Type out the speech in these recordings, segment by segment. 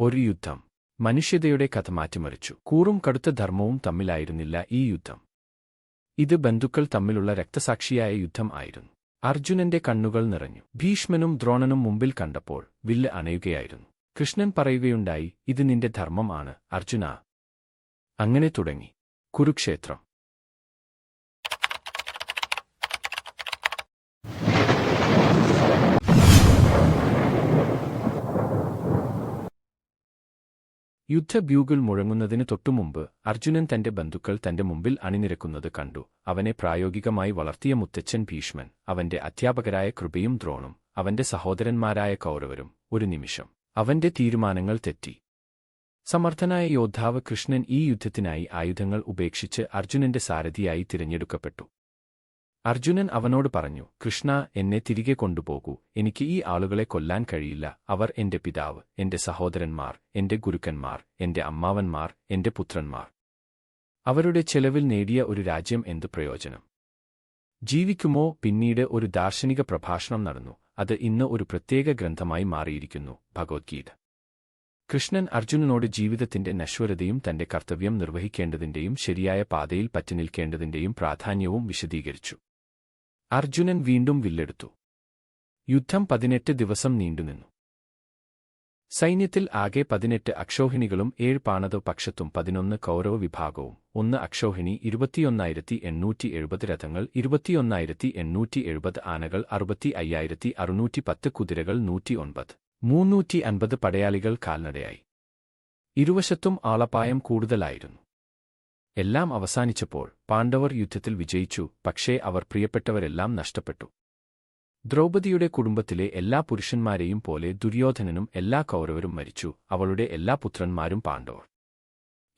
ഒരു യുദ്ധം. മനുഷ്യതയുടെ കഥ മാറ്റിമറിച്ചു. കൂറും കടുത്ത ധർമ്മവും തമ്മിലായിരുന്നില്ല ഈ യുദ്ധം. ഇത് ബന്ധുക്കൾ തമ്മിലുള്ള രക്തസാക്ഷിയായ യുദ്ധം ആയിരുന്നു. അർജുനന്റെ കണ്ണുകൾ നിറഞ്ഞു. ഭീഷ്മനും ദ്രോണനും മുമ്പിൽ കണ്ടപ്പോൾ വില്ല് അണയുകയായിരുന്നു. കൃഷ്ണൻ പറയുകയുണ്ടായി ഇത് നിന്റെ ധർമ്മമാണ് അർജുന. അങ്ങനെ തുടങ്ങി. കുരുക്ഷേത്രം. യുദ്ധബ്യൂഗിൾ മുഴങ്ങുന്നതിന് തൊട്ടുമുമ്പ് അർജുനൻ തന്റെ ബന്ധുക്കൾ തന്റെ മുമ്പിൽ അണിനിരക്കുന്നത് കണ്ടു. അവനെ പ്രായോഗികമായി വളർത്തിയ മുത്തച്ഛൻ ഭീഷ്മൻ അവന്റെ അധ്യാപകരായ കൃപയും ദ്രോണും അവന്റെ സഹോദരന്മാരായ കൗരവരും. ഒരു നിമിഷം. അവന്റെ തീരുമാനങ്ങൾ തെറ്റി. സമർത്ഥനായ യോദ്ധാവ് കൃഷ്ണൻ ഈ യുദ്ധത്തിനായി ആയുധങ്ങൾ ഉപേക്ഷിച്ച് അർജുനന്റെ സാരഥിയായി തിരഞ്ഞെടുക്കപ്പെട്ടു. അർജുനൻ അവനോട് പറഞ്ഞു കൃഷ്ണ എന്നെ തിരികെ കൊണ്ടുപോകൂ. എനിക്ക് ഈ ആളുകളെ കൊല്ലാൻ കഴിയില്ല. അവർ എന്റെ പിതാവ് എന്റെ സഹോദരന്മാർ എന്റെ ഗുരുക്കന്മാർ എന്റെ അമ്മാവന്മാർ എന്റെ പുത്രന്മാർ. അവരുടെ ചെലവിൽ നേടിയ ഒരു രാജ്യം എന്ത് പ്രയോജനം? ജീവിക്കുമോ? പിന്നീട് ഒരു ദാർശനിക പ്രഭാഷണം നടന്നു. അത് ഇന്ന് ഒരു പ്രത്യേക ഗ്രന്ഥമായി മാറിയിരിക്കുന്നു ഭഗവത്ഗീത. കൃഷ്ണൻ അർജുനനോട് ജീവിതത്തിന്റെ നശ്വരതയും തന്റെ കർത്തവ്യം നിർവഹിക്കേണ്ടതിന്റെയും ശരിയായ പാതയിൽ പറ്റിനിൽക്കേണ്ടതിന്റെയും പ്രാധാന്യവും വിശദീകരിച്ചു. അർജുനൻ വീണ്ടും വില്ലെടുത്തു. യുദ്ധം പതിനെട്ട് ദിവസം നീണ്ടുനിന്നു സൈന്യത്തിൽ ആകെ പതിനെട്ട് അക്ഷോഹിണികളും ഏഴ് പാണത പക്ഷത്തും പതിനൊന്ന് കൗരവ വിഭാഗവും ഒന്ന് അക്ഷോഹിണി ഇരുപത്തിയൊന്നായിരത്തി എണ്ണൂറ്റി എഴുപത് രഥങ്ങൾ ഇരുപത്തിയൊന്നായിരത്തി എണ്ണൂറ്റി എഴുപത് ആനകൾ അറുപത്തി അയ്യായിരത്തി അറുന്നൂറ്റി പത്ത് കുതിരകൾ നൂറ്റി ഒൻപത് മൂന്നൂറ്റി അൻപത് പടയാളികൾ കാൽനടയായി. ഇരുവശത്തും ആളപായം കൂടുതലായിരുന്നു. എല്ലാം അവസാനിച്ചപ്പോൾ പാണ്ഡവർ യുദ്ധത്തിൽ വിജയിച്ചു പക്ഷേ അവർ പ്രിയപ്പെട്ടവരെല്ലാം നഷ്ടപ്പെട്ടു. ദ്രൗപദിയുടെ കുടുംബത്തിലെ എല്ലാ പുരുഷന്മാരെയും പോലെ ദുര്യോധനനും എല്ലാ കൗരവരും മരിച്ചു അവളുടെ എല്ലാ പുത്രന്മാരും പാണ്ഡവർ.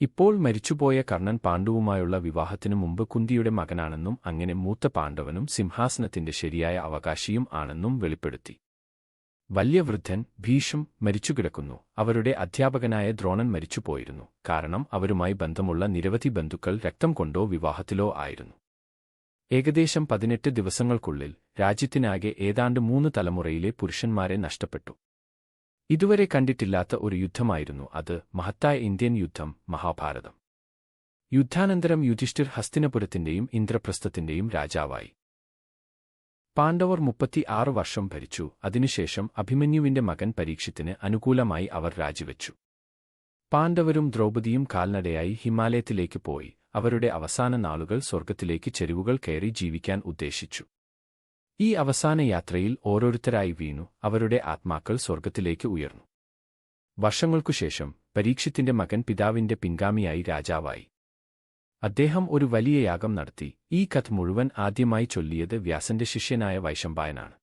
ഇപ്പോൾ മരിച്ചുപോയ കർണൻ പാണ്ഡുവുമായുള്ള വിവാഹത്തിനു മുമ്പ് കുന്തിയുടെ മകനാണെന്നും അങ്ങനെ മൂത്ത പാണ്ഡവനും സിംഹാസനത്തിന്റെ ശരിയായ അവകാശിയും ആണെന്നും വെളിപ്പെടുത്തി. വല്യവൃദ്ധൻ ഭീഷം മരിച്ചുകിടക്കുന്നു. അവരുടെ അധ്യാപകനായ ദ്രോണൻ മരിച്ചുപോയിരുന്നു. കാരണം അവരുമായി ബന്ധമുള്ള നിരവധി ബന്ധുക്കൾ രക്തം കൊണ്ടോ വിവാഹത്തിലോ ആയിരുന്നു. ഏകദേശം പതിനെട്ട് ദിവസങ്ങൾക്കുള്ളിൽ രാജ്യത്തിനാകെ ഏതാണ്ട് മൂന്ന് തലമുറയിലെ പുരുഷന്മാരെ നഷ്ടപ്പെട്ടു. ഇതുവരെ കണ്ടിട്ടില്ലാത്ത ഒരു യുദ്ധമായിരുന്നു അത് മഹത്തായ ഇന്ത്യൻ യുദ്ധം മഹാഭാരതം. യുദ്ധാനന്തരം യുധിഷ്ഠിർ ഹസ്തിനപുരത്തിന്റെയും ഇന്ദ്രപ്രസ്ഥത്തിന്റെയും രാജാവായി. പാണ്ഡവർ മുപ്പത്തി ആറ് വർഷം ഭരിച്ചു. അതിനുശേഷം അഭിമന്യുവിന്റെ മകൻ പരീക്ഷത്തിന് അനുകൂലമായി അവർ രാജിവെച്ചു. പാണ്ഡവരും ദ്രൗപദിയും കാൽനടയായി ഹിമാലയത്തിലേക്ക് പോയി. അവരുടെ അവസാന നാളുകൾ സ്വർഗത്തിലേക്ക് ചെരുവുകൾ കയറി ജീവിക്കാൻ ഉദ്ദേശിച്ചു. ഈ അവസാന യാത്രയിൽ ഓരോരുത്തരായി വീണു. അവരുടെ ആത്മാക്കൾ സ്വർഗത്തിലേക്ക് ഉയർന്നു. വർഷങ്ങൾക്കുശേഷം പരീക്ഷത്തിന്റെ മകൻ പിതാവിന്റെ പിൻഗാമിയായി രാജാവായി. അദ്ദേഹം ഒരു വലിയ യാഗം നടത്തി. ഈ കഥ മുഴുവൻ ആദ്യമായി ചൊല്ലിയത് വ്യാസന്റെ ശിഷ്യനായ വൈശമ്പായനാണ്.